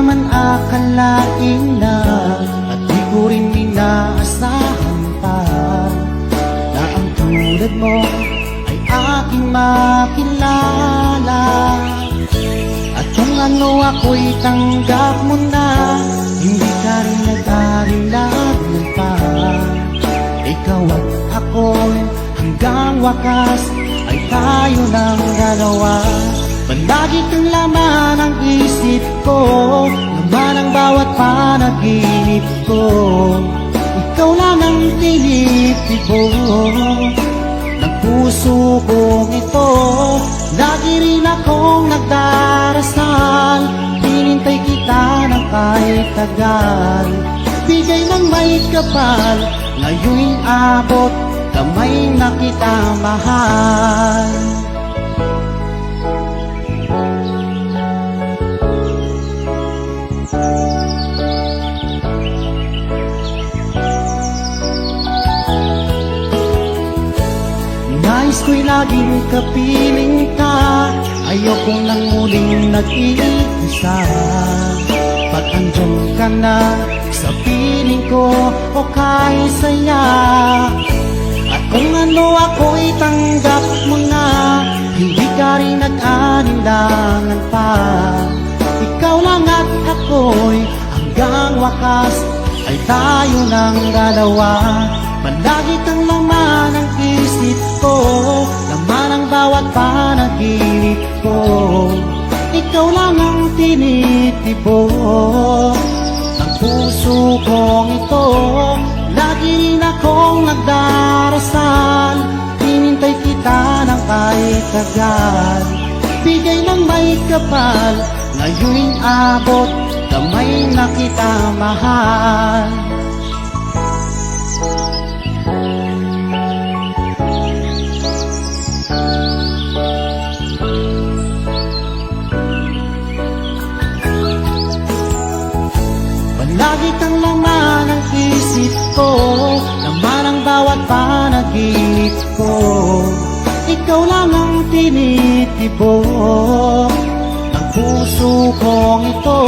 naman akalain na At di ko rin inaasahan pa Na ang tulad mo ay aking makilala. At kung ano ako'y tanggap mo na Hindi ka rin nag-arilag pa. Ikaw at ako'y hanggang wakas Ay tayo ng dalawa. Palagi kang laman ang isip ko panaginip ko Ikaw lang ang tinitibo ng puso kong ito Lagi rin akong nagdarasal. Hinintay kita ng kahit tagal. Bigay ng may kapal Ngayon'y abot Kamay na kita mahal Nais ko'y laging kapiling ka. Ayokong nang muling nag-iisa. Pag andyan ka na sa piling ko O kahit saya? At kung ano ako'y tanggap mo na Hindi ka rin nag-aninlangan pa. Ikaw lang at ako'y hanggang wakas Ay tayo ng dalawa. Palagi kang laman ng isip ko ko. Ikaw lang ang tinitibo Ng puso kong ito Lagi akong nagdarasal. Hinintay kita ng kahit tagal. Bigay ng may kapal Ngayon'y abot Kamay na kita mahal Palagi kang laman ng isip ko Laman ang bawat panaginip ko. Ikaw lang ang tinitibo Ng puso kong ito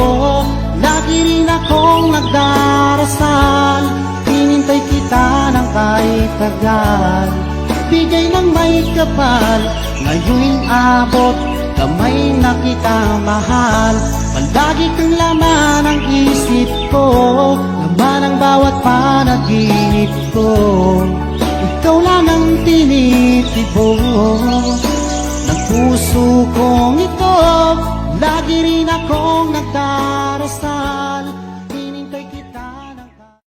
Lagi rin akong nagdarasal. Hinintay kita ng kahit tagal. Bigay ng may kapal Ngayon'y abot Kamay na kita mahal. Palagi kang laman ang isip ko. Laman ang bawat panaginip ko. Ikaw lang ang tinitibo Ng puso kong ito Lagi rin akong nagdarasal